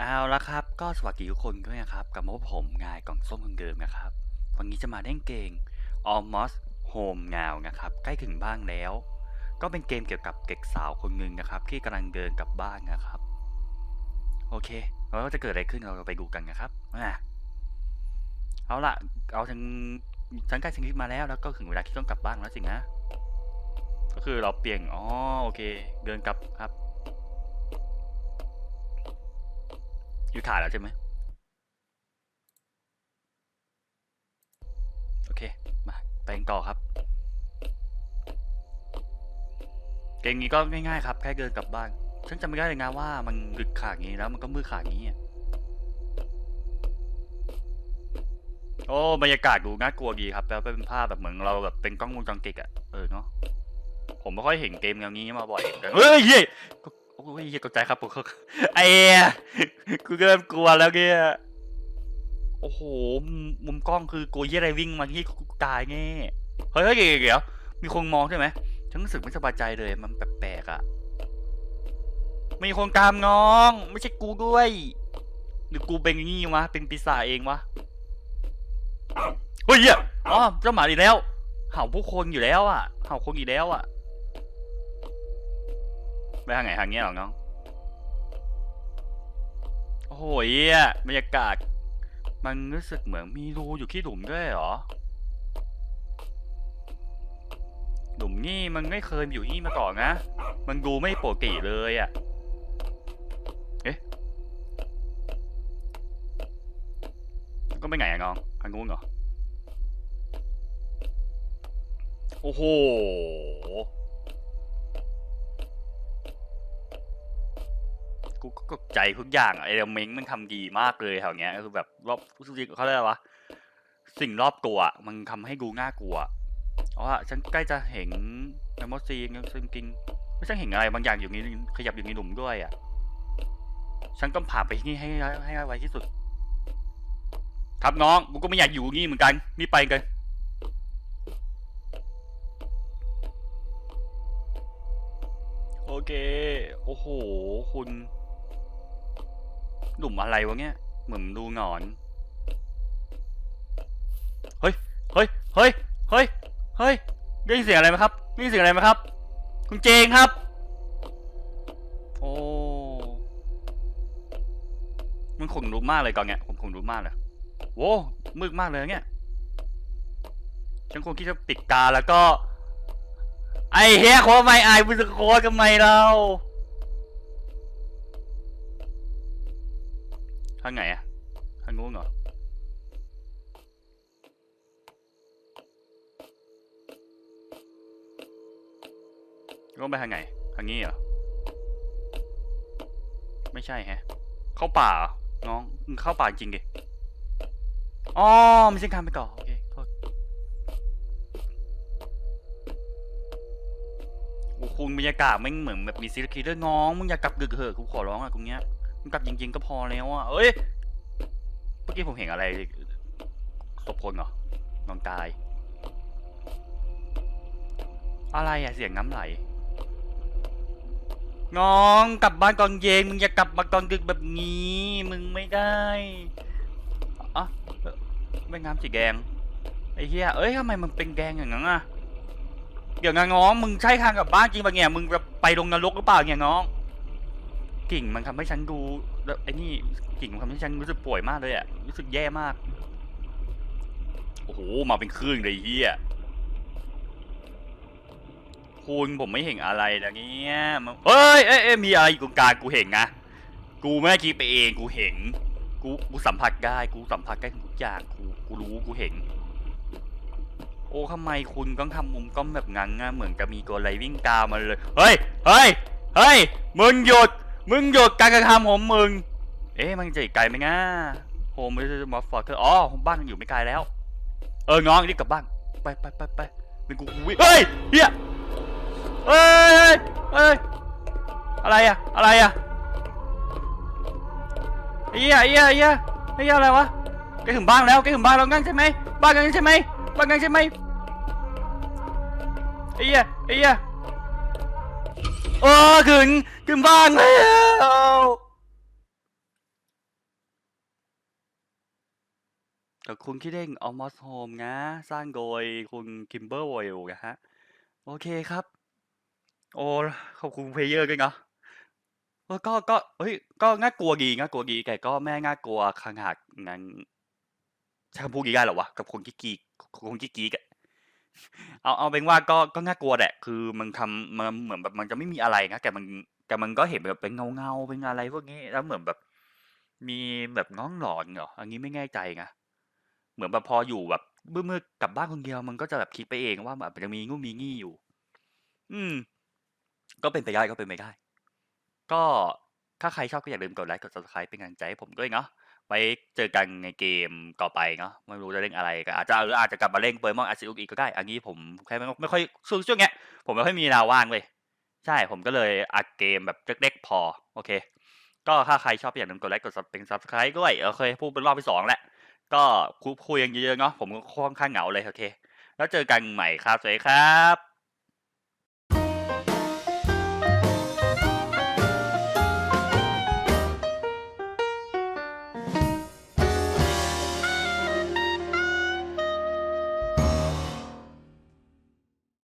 เอาละครับ ก็สวัสดีทุกคนด้วยนะครับกับมบผมงายกล่องส้มคนเดิมนะครับ วันนี้จะมาเล่นเกม Almost Home เงานะครับ ใกล้ถึงบ้านแล้ว ก็เป็นเกมเกี่ยวกับเด็กสาวคนหนึ่งนะครับ ที่กำลังเดินกลับบ้านนะครับ โอเคแล้วจะเกิดอะไรขึ้นเราไปดูกันนะครับอะเอาละเอาทั้งฉันใกล้ถึงที่มาแล้วแล้วก็ถึงเวลาที่ต้องกลับบ้านแล้วสินะก็คือเราเปลี่ยนอ๋อโอเค เดินกลับครับ อยู่ถ่ายแล้วใช่ไหมโอเค มาไปกันต่อครับ เกมนี้ก็ง่ายๆครับ แค่เดินกลับบ้าน ฉันจำไม่ได้เลยนะว่ามันดึกขาดงี้แล้วมันก็มืดขาดงี้โอ้บรรยากาศดูน่ากลัวดีครับ แล้วเป็นภาพแบบเหมือนเราแบบเป็นกล้องวงจรปิดอะเออเนาะผมไม่ค่อยเห็นเกมแนวนี้มาบ่อยเฮ้ยเฮ้ย โอ้ยเหี้ยตกใจครับผมไอ้กูเริ่มกลัวแล้วเนี่ยโอ้โห มุมกล้องคือกลัวเยี่ยอะไรวิ่งมาที่กูตายแน่เฮ้ยเฮ้ยเดี๋ยวมีคนมองใช่ไหมฉันรู้สึกไม่สบายใจเลย มันแปลกๆอะ มีคนตามน้อง ไม่ใช่กูด้วย หรือกูเป็นงี้วะ เป็นปีศาจเองวะ เฮ้ยเหี้ยอ๋อเจ้าหมาอีกแล้ว เห่าผู้คนอยู่แล้วอะ เห่าคนอีกแล้วอะ ไปทางไหนทางเนี้ยหรอน้อง โอ้โหเหี้ยบรรยากาศ มันรู้สึกเหมือนมีรูอยู่ที่หลุมด้วยเหรอ หลุมนี่มันไม่เคยอยู่นี่มาก่อนนะ มันดูไม่ปกติเลยอะ่ะเอ๊ะก็ไปไหนอะน้องทางนู้นเหรอ โอ้โห กูก็ตกใจทุกอย่างอะไอ้เม้งมันทำดีมากเลยแถวเนี้ยคือแบบรอบเขาเรียกอะไรวะสิ่งรอบตัวอะมันทำให้ดูน่ากลัวเพราะว่าฉันใกล้จะเห็นแมมโมซีนซึ่งกินไม่ใช่เห็นอะไรบางอย่างอยู่ในขยับอยู่ในหลุมด้วยอะ ฉันต้องผ่านไปที่นี่ให้ให้ไวที่สุด ครับน้องกูก็ไม่อยากอยู่นี่เหมือนกันนี่ไปกัน โอเค โอ้โห คุณ หลุมอะไรวะเนี่ย เหมือนดูหนอน เฮ้ย เฮ้ย เฮ้ย เฮ้ย เฮ้ย ได้ยินเสียงอะไรไหมครับ ได้ยินเสียงอะไรไหมครับ คุณเจงครับ โอ้มันขนลุกมากเลยก่อนเนี่ยผมขนลุกมากเลยโว้มืดมากเลยเนี่ย ฉันคงคิดจะปิดตาแล้วก็ ไอ้เฮียโคไม่อายบุษโคทำไมเราางไหนอะทางนู้นเหรอต้องไปทางไหน ทางนี้เหรอ ไม่ใช่แฮะ เข้าป่าน้องเข้าป่าจริงดิ อ๋อไม่ใช่การไปก่อนโอเค โทษ โอ้คุณบรรยากาศไม่เหมือนแบบมีซีรีส์คิเลอร์น้อง มึงอย่ากลับดึกเถอะกูขอร้องอะตรงเนี้ย กลับจริง ๆ ก็พอแล้วอะเอ้ย เมื่อกี้ผมเห็นอะไรศพคนเหรอนอนตาย อะไรอะเสียงน้ำไหล น้องกลับบ้านก่อนเย็นมึงอย่ากลับมาตอนดึกแบบนี้ มึงไม่ได้อะเอ่อไม่งามสีแดงไอ้เหี้ยเอ้ยทำไมมึงเป็นแดงอย่างนั้นอะเดี๋ยวนะน้อง มึงใช่ทางกลับบ้านจริงปะเนี่ย มึงจะไปลงนรกหรือเปล่าเนี่ยน้อง กิ่งมันทำให้ฉันดูไอ้นี่กิ่งมันทำให้ฉันรู้สึกป่วยมากเลยอะรู้สึกแย่มาก โอ้โห มาเป็นคลื่นเลยเหี้ยคุณผมไม่เห็นอะไรนะเงี้ยเฮ้ยเอ้ยเอ้ยมีอะไรอยู่ตรงกลางกูเห็นนะกูไม่คิดไปเองกูเห็นกูกูสัมผัสได้กูสัมผัสได้ทุกอย่างกูกูรู้กูเห็น โอ้ทำไมคุณต้องทำมุมกล้องแบบนั้นนะเหมือนกับมีตัวอะไรวิ่งตามมาเลย เฮ้ยเฮ้ยเฮ้ยมึงหยุด มึงหยุดการกระทำของมึง เอ๊ะมันจะอีกไกลไหมนะโฮมไม่ใช่มอสฟอร์เธออ๋อบ้านมันอยู่ไม่ไกลแล้ว เออน้องรีบกลับบ้าน ไปไปไปไปเป็นกูวิ่งเฮ้ยเฮียเอ้ยเอ้ยอะไรอะอะไรอะเหี้ยอ้เหี้ยอ้เหี้ยอ้เหี้ยอะไรวะแกถึงบ้านแล้วแกถึงบ้านแล้วงั้นใช่ไหมบ้านงั้นใช่ไหมบ้านงั้นใช่ไหมเหี้ยอ้เหี้ย โอ้ขึ้นขึ้นบ้านแล้วแต่คุณคิดเองเอามอสโฮมนะ สร้างโดยคุณคิมเบอร์วอลนะฮะ โอเคครับ โอ้ขอบคุณเพลเยอร์ด้วยเนาะก็ก็เฮ้ยก็ง่ากลัวดีง่ากลัวดีแต่ก็แม่ง่ากลัวขนาดงั้นใช้คำพูดดีได้หรอวะกับคนกี้กีคนกี้กีกอะ เอาเอาเป็นว่าก็ก็น่ากลัวแหละ คือมันทำมันเหมือนแบบมันจะไม่มีอะไรนะแต่มันแต่มันก็เห็นแบบเป็นเงาเงาเป็นอะไรพวกนี้แล้วเหมือนแบบ มีแบบน้องหลอนเหรออันนี้ไม่แน่ใจไงเหมือนแบบพออยู่แบบเมืดๆกลับบ้านคนเดียวมันก็จะแบบคิดไปเองว่าแบบมันจะมีงูมีงี้อยู่ อืม ก็เป็นไปได้ก็เป็นไปได้ ก็ถ้าใครชอบก็อย่าลืมกดไลค์กด subscribe เป็นกำลังใจให้ผมด้วยเนาะ ไว้เจอกันในเกมต่อไปเนาะไม่รู้จะเล่นอะไรก็อาจจะหรืออาจจะกลับมาเล่นเปิดมอนอาซิอุกอีกก็ได้ อันนี้ผมแค่ไม่ไม่ค่อยช่วงช่วงเนี้ยผมไม่ค่อยมีเวลาว่างเลยใช่ผมก็เลยอัดเกมแบบเล็กๆพอ โอเค ก็ถ้าใครชอบอย่าลืมกดไลค์กด sub เป็น subscribe ด้วยโอเคพูดเป็นรอบที่สองแหละก็คุยคุยกันเยอะๆเนาะผมก็ค่อนข้างเหงาเลยโอเค แล้วเจอกันใหม่ครับสวัสดีครับ